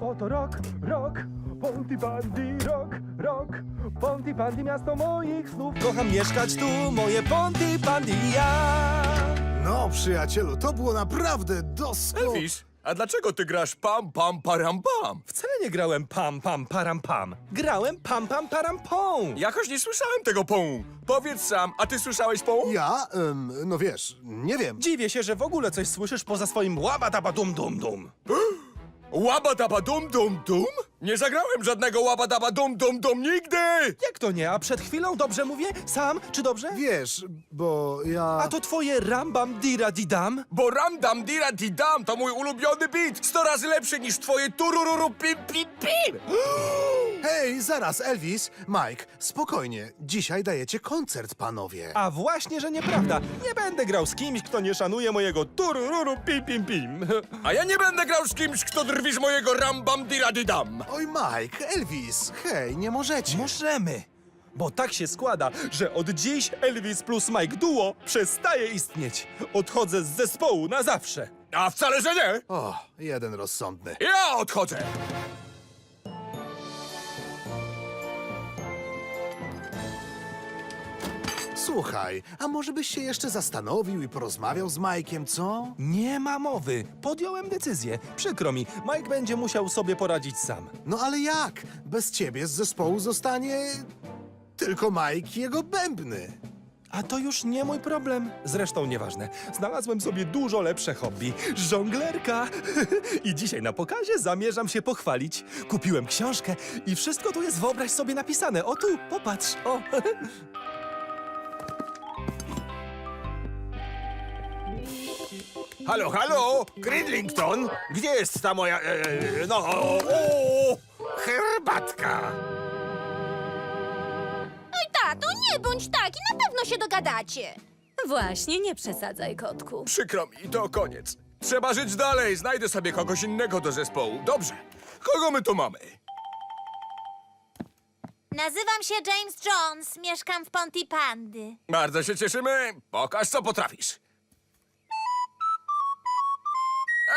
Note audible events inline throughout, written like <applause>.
Oto rok, rok, Pontypandy, rok, rok, Pontypandy, miasto moich snów. Kocham mieszkać tu, moje Pontypandy, ja. No, przyjacielu, to było naprawdę doskonałe. Elvis, a dlaczego ty grasz pam, pam, param, pam? Wcale nie grałem pam, pam, param, pam. Grałem pam, pam, param, pom. Jakoś nie słyszałem tego pą. Powiedz sam, a ty słyszałeś pą? Ja, em, no wiesz, nie wiem. Dziwię się, że w ogóle coś słyszysz poza swoim łabadaba dum dum <gasps> dum. Łabadaba dum dum dum? Nie zagrałem żadnego łabadaba dum dum dum nigdy! Jak to nie? A przed chwilą dobrze mówię? Sam, czy dobrze? Wiesz, bo ja... A to twoje rambam dira didam? Bo ram dam dira di dam to mój ulubiony beat. Sto razy lepszy niż twoje turururu pim pim pim. <gasps> Hej, zaraz, Elvis, Mike, spokojnie. Dzisiaj dajecie koncert, panowie. A właśnie, że nieprawda. Nie będę grał z kimś, kto nie szanuje mojego turururu pim pim pim. <laughs> A ja nie będę grał z kimś, kto drwi z mojego ram bam dira di dam. Oj, Mike, Elvis, hej, nie możecie. Możemy. Bo tak się składa, że od dziś Elvis plus Mike Duo przestaje istnieć. Odchodzę z zespołu na zawsze. A wcale, że nie. O, jeden rozsądny. Ja odchodzę. Słuchaj, a może byś się jeszcze zastanowił i porozmawiał z Mike'iem, co? Nie ma mowy. Podjąłem decyzję. Przykro mi, Mike będzie musiał sobie poradzić sam. No ale jak? Bez ciebie z zespołu zostanie... tylko Mike i jego bębny. A to już nie mój problem. Zresztą nieważne. Znalazłem sobie dużo lepsze hobby. Żonglerka. <laughs> I dzisiaj na pokazie zamierzam się pochwalić. Kupiłem książkę i wszystko tu jest, wyobraź sobie, napisane. O tu, popatrz. O. <laughs> Halo, halo, Gridlington? Gdzie jest ta moja, e, no, o, herbatka? Oj, tato, nie bądź taki, na pewno się dogadacie. Właśnie, nie przesadzaj, kotku. Przykro mi, to koniec. Trzeba żyć dalej, znajdę sobie kogoś innego do zespołu. Dobrze, kogo my tu mamy? Nazywam się James Jones, mieszkam w Pontypandy. Bardzo się cieszymy, pokaż co potrafisz.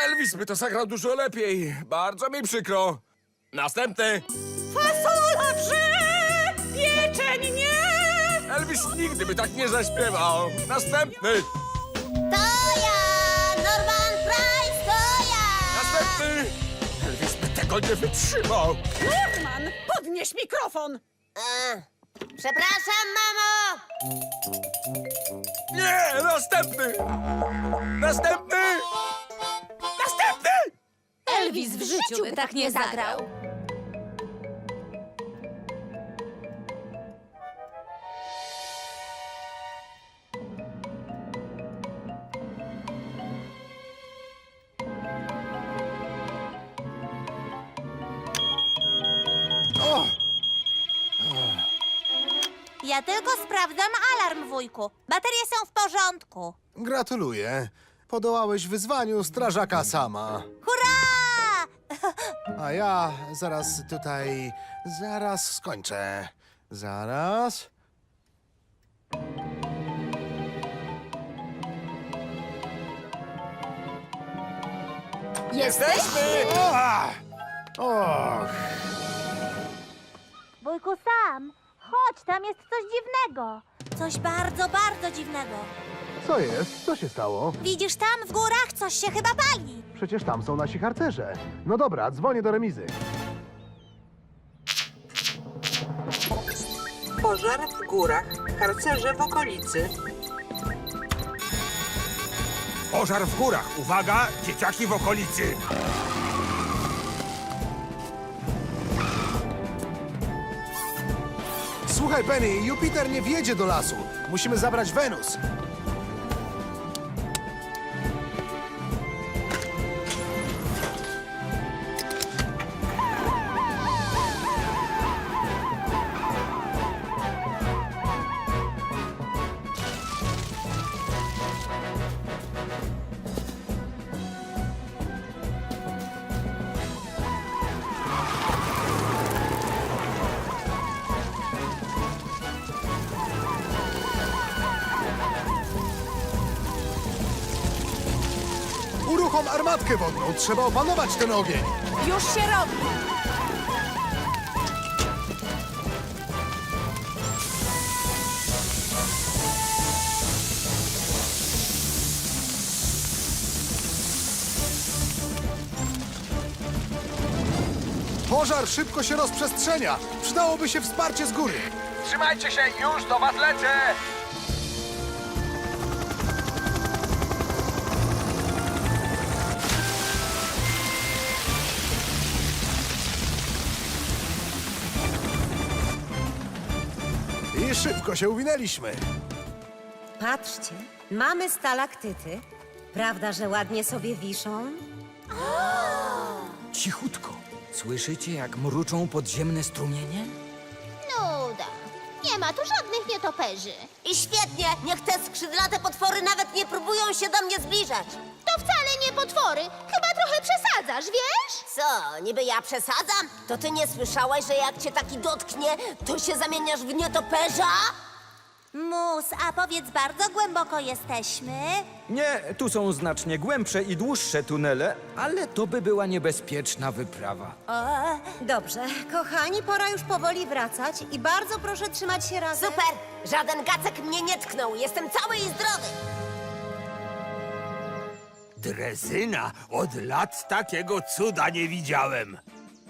Elvis by to zagrał dużo lepiej, bardzo mi przykro. Następny. Fasola wrze, pieczeń nie! Elvis nigdy by tak nie zaśpiewał. Następny. To ja, Norman Price, to ja! Następny! Elvis by tego nie wytrzymał! Norman, podnieś mikrofon! E, przepraszam, mamo! Nie! Następny! Następny! Następny! Elvis w życiu by tak nie zagrał. Ja tylko sprawdzam alarm, wujku. Baterie są w porządku. Gratuluję. Podołałeś wyzwaniu strażaka sama. A ja zaraz tutaj... Zaraz skończę. Zaraz... Jesteśmy! O! Och! Wujku, sam, chodź, tam jest coś dziwnego. Coś bardzo, bardzo dziwnego. Co jest? Co się stało? Widzisz tam w górach? Coś się chyba pali. Przecież tam są nasi harcerze. No dobra, dzwonię do remizy. Pożar w górach, harcerze w okolicy. Pożar w górach! Uwaga! Dzieciaki w okolicy! Słuchaj, Penny, Jupiter nie wjedzie do lasu. Musimy zabrać Wenus. Armatkę wodną. Trzeba opanować ten ogień. Już się robi! Pożar szybko się rozprzestrzenia. Przydałoby się wsparcie z góry. Trzymajcie się, już do was lecę! Szybko się uwinęliśmy. Patrzcie, mamy stalaktyty. Prawda, że ładnie sobie wiszą? <gasps> Cichutko. Słyszycie, jak mruczą podziemne strumienie? Nuda. Nie ma tu żadnych nietoperzy. I świetnie! Niech te skrzydlate potwory nawet nie próbują się do mnie zbliżać. To wcale nie potwory. Chyba trochę przesadzasz, wiesz? Co, niby ja przesadzam? To ty nie słyszałaś, że jak cię taki dotknie, to się zamieniasz w nietoperza? Mus, a powiedz, bardzo głęboko jesteśmy? Nie, tu są znacznie głębsze i dłuższe tunele, ale to by była niebezpieczna wyprawa. Dobrze, kochani, pora już powoli wracać i bardzo proszę trzymać się razem. Super! Żaden gacek mnie nie tknął, jestem cały i zdrowy. Drezyna, od lat takiego cuda nie widziałem.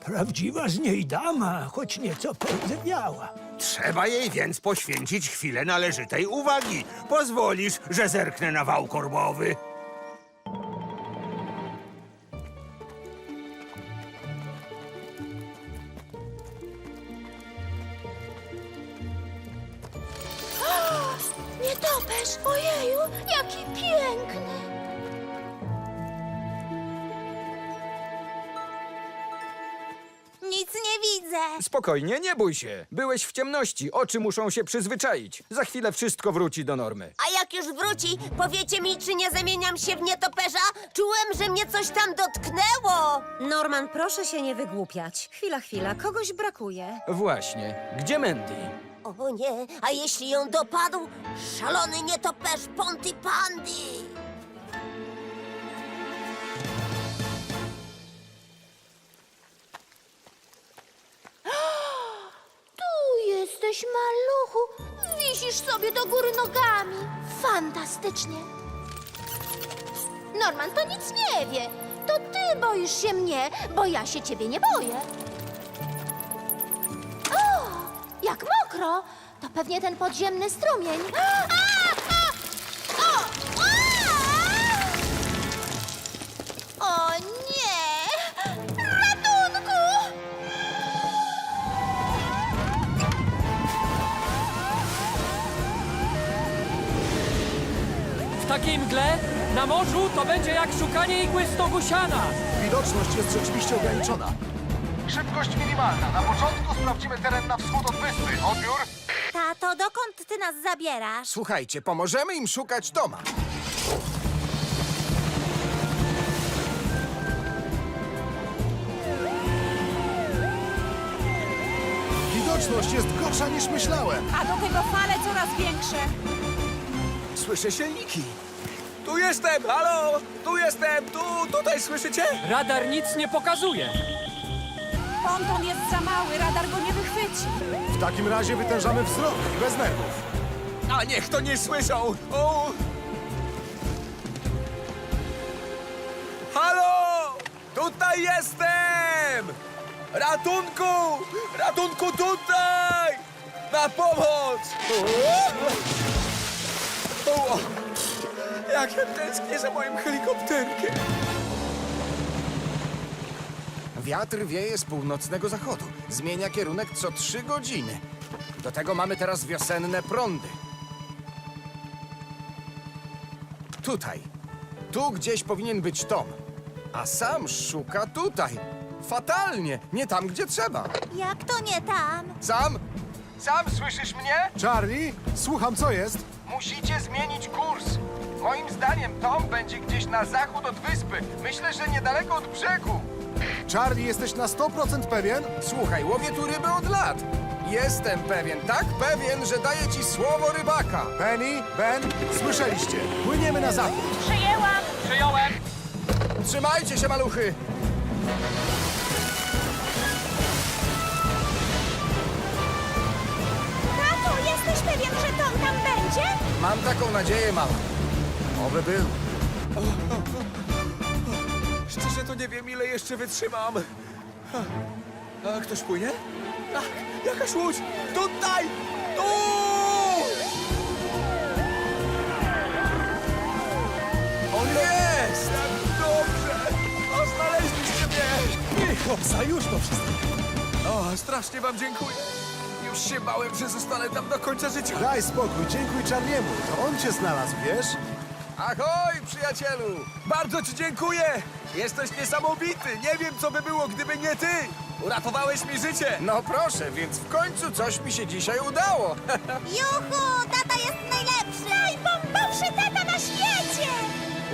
Prawdziwa z niej dama, choć nieco porzewiała. Trzeba jej więc poświęcić chwilę należytej uwagi. Pozwolisz, że zerknę na wał korbowy? Nietoperz, ojeju, jaki piękny. Spokojnie, nie bój się. Byłeś w ciemności, oczy muszą się przyzwyczaić. Za chwilę wszystko wróci do normy. A jak już wróci, powiecie mi, czy nie zamieniam się w nietoperza? Czułem, że mnie coś tam dotknęło. Norman, proszę się nie wygłupiać. Chwila, chwila, kogoś brakuje. Właśnie. Gdzie Mandy? O nie, a jeśli ją dopadł? Szalony nietoperz Ponty Pandy! Sobie do góry nogami. Fantastycznie. Norman to nic nie wie. To ty boisz się mnie, bo ja się ciebie nie boję. O, jak mokro. To pewnie ten podziemny strumień. A, takiej mgle na morzu to będzie jak szukanie igły z stogu siana. Widoczność jest rzeczywiście ograniczona. Szybkość minimalna. Na początku sprawdzimy teren na wschód od wyspy. Odbiór? Tato, dokąd ty nas zabierasz? Słuchajcie, pomożemy im szukać doma. Widoczność jest gorsza niż myślałem. A do tego fale coraz większe. Słyszę silniki. Tu jestem, halo! Tu jestem, tu, tutaj, słyszycie? Radar nic nie pokazuje. Ponton jest za mały, radar go nie wychwyci. W takim razie wytężamy wzrok i bez nerwów. A niech to nie słyszą! O! Halo! Tutaj jestem! Ratunku! Ratunku tutaj! Na pomoc! O! O! Jak ja tęsknię za moim helikopterkiem! Wiatr wieje z północnego zachodu. Zmienia kierunek co trzy godziny. Do tego mamy teraz wiosenne prądy. Tutaj. Tu gdzieś powinien być Tom. A sam szuka tutaj. Fatalnie. Nie tam, gdzie trzeba. Jak to nie tam? Sam? Sam słyszysz mnie? Charlie, słucham, co jest? Musicie zmienić kurs. Moim zdaniem Tom będzie gdzieś na zachód od wyspy. Myślę, że niedaleko od brzegu. Charlie, jesteś na 100% pewien? Słuchaj, łowię tu ryby od lat. Jestem pewien, tak pewien, że daję ci słowo rybaka. Penny, Ben, słyszeliście. Płyniemy na zachód. Przyjęłam! Przyjąłem! Trzymajcie się, maluchy! Tato, jesteś pewien, że Tom tam będzie? Mam taką nadzieję, mama. Oby był. Szczerze to nie wiem, ile jeszcze wytrzymam. A, a ktoś płynie? Tak, jakaś łódź! Tutaj! Tu! On jest! Jak dobrze! O, znaleźliście mnie! Chłopca, już po wszystkim. O, strasznie wam dziękuję. Już się bałem, że zostanę tam do końca życia. Daj spokój, dziękuj Charliemu. To on cię znalazł, wiesz? Ahoj, przyjacielu! Bardzo ci dziękuję! Jesteś niesamowity! Nie wiem, co by było, gdyby nie ty! Uratowałeś mi życie! No proszę, więc w końcu coś mi się dzisiaj udało. <laughs> Juhu, tata jest najlepszy! Najbombowszy tata na świecie!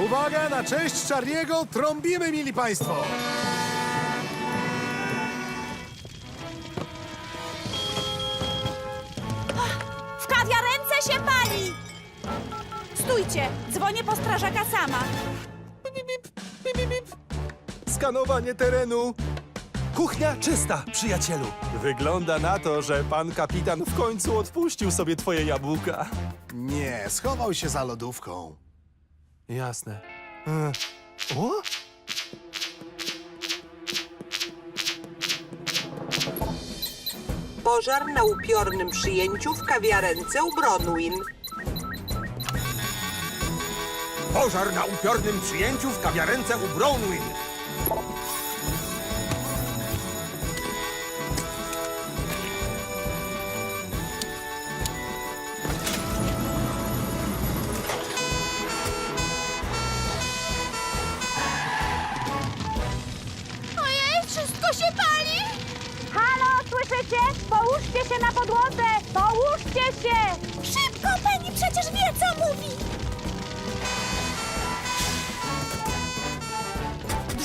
Uwaga, na cześć Charliego trąbimy, mili państwo! W kawiarence się pali! Stójcie, dzwonię po strażaka sama. Skanowanie terenu. Kuchnia czysta, przyjacielu. Wygląda na to, że pan kapitan w końcu odpuścił sobie twoje jabłka. Nie, schował się za lodówką. Jasne. E, O? Pożar na upiornym przyjęciu w kawiarence u Bronwyn. Pożar na upiornym przyjęciu w kawiarence u Brownwin.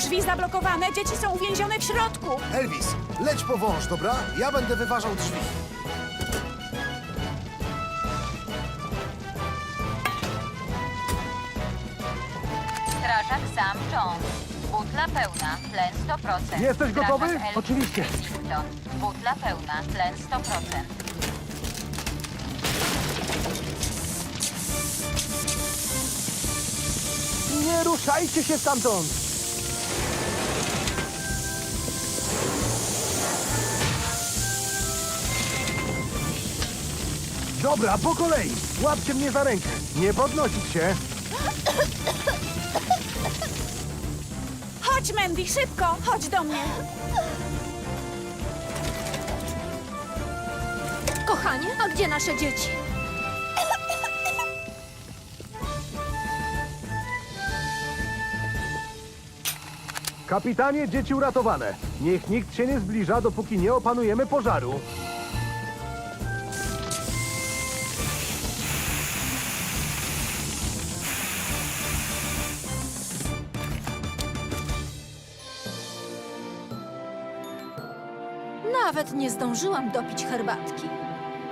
Drzwi zablokowane, dzieci są uwięzione w środku. Elvis, leć po wąż, dobra? Ja będę wyważał drzwi. Strażak Sam Jones. Butla pełna, tlen 100%. Jesteś gotowy? Strażak Elvis Oczywiście. Butla pełna, tlen 100%. Nie ruszajcie się stamtąd! Dobra, po kolei. Łapcie mnie za rękę. Nie podnosić się. Chodź, Mandy, szybko! Chodź do mnie. Kochanie, a gdzie nasze dzieci? Kapitanie, dzieci uratowane. Niech nikt się nie zbliża, dopóki nie opanujemy pożaru. Nawet nie zdążyłam dopić herbatki.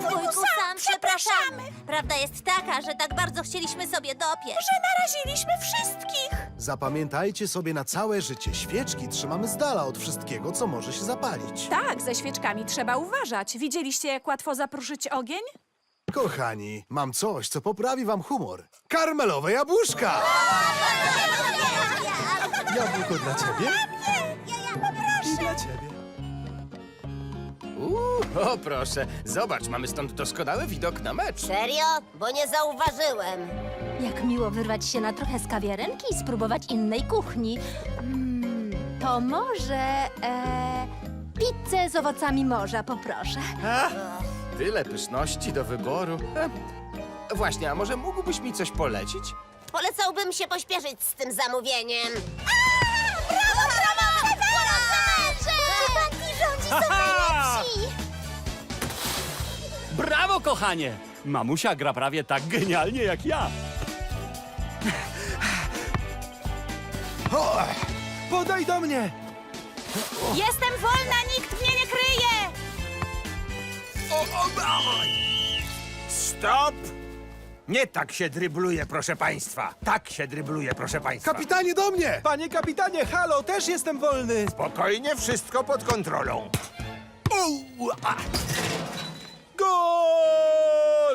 Wujku sam, przepraszamy. Prawda jest taka, że tak bardzo chcieliśmy sobie dopieć. Że naraziliśmy wszystkich. Zapamiętajcie sobie na całe życie. Świeczki trzymamy z dala od wszystkiego, co może się zapalić. Tak, ze świeczkami trzeba uważać. Widzieliście, jak łatwo zapruszyć ogień? Kochani, mam coś, co poprawi wam humor. Karmelowe jabłuszka! Jabłko dla ciebie? I dla ciebie. Uuu, o proszę, zobacz, mamy stąd doskonały widok na mecz. Serio? Bo nie zauważyłem. Jak miło wyrwać się na trochę z kawiarenki i spróbować innej kuchni. Mm, to może e, pizzę z owocami morza poproszę. Tyle pyszności do wyboru. Em, Właśnie, a może mógłbyś mi coś polecić? Polecałbym się pośpieszyć z tym zamówieniem. Brawo, brawo! Chłopaki rządzi są najlepsi! Brawo, kochanie! Mamusia gra prawie tak genialnie jak ja. O, podaj do mnie! Jestem wolna, nikt mnie nie kryje! Stop! Nie tak się drybluje, proszę państwa. Tak się drybluje, proszę państwa. Kapitanie, do mnie! Panie kapitanie, halo, też jestem wolny. Spokojnie, wszystko pod kontrolą.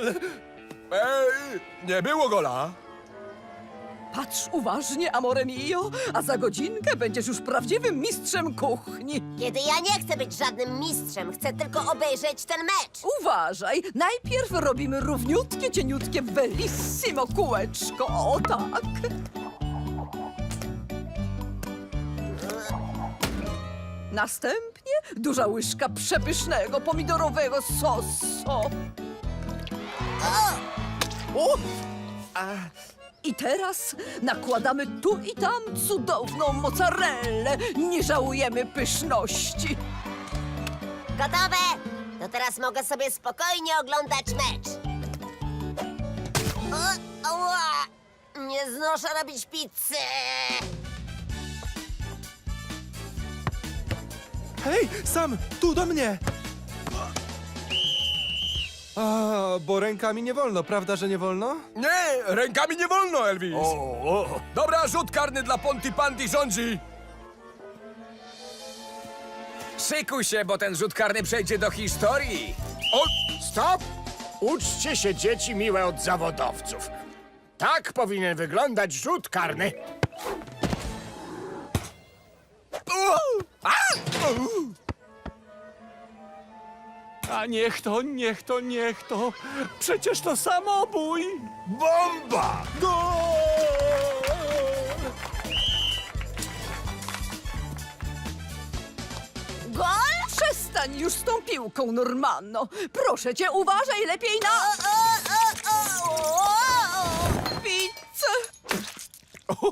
Gol! Ej, nie było gola. Patrz uważnie, amore mio, a za godzinkę będziesz już prawdziwym mistrzem kuchni. Kiedy ja nie chcę być żadnym mistrzem, chcę tylko obejrzeć ten mecz. Uważaj, najpierw robimy równiutkie, cieniutkie, bellissimo kółeczko. O tak. Następnie duża łyżka przepysznego pomidorowego sosu. O! A, I teraz nakładamy tu i tam cudowną mozzarellę. Nie żałujemy pyszności. Gotowe! To teraz mogę sobie spokojnie oglądać mecz. O, ała! Nie znoszę robić pizzy! Hej, Sam, tu do mnie! A, bo rękami nie wolno, prawda, że nie wolno? Nie, rękami nie wolno, Elvis. Dobra, rzut karny dla Ponty Pandy rządzi. Szykuj się, bo ten rzut karny przejdzie do historii. O, stop! Uczcie się, dzieci miłe od zawodowców. Tak powinien wyglądać rzut karny. A niech to, niech to, niech to. Przecież to samobój. Bomba! Gol? Przestań już z tą piłką, Normanno. Proszę cię, uważaj lepiej na...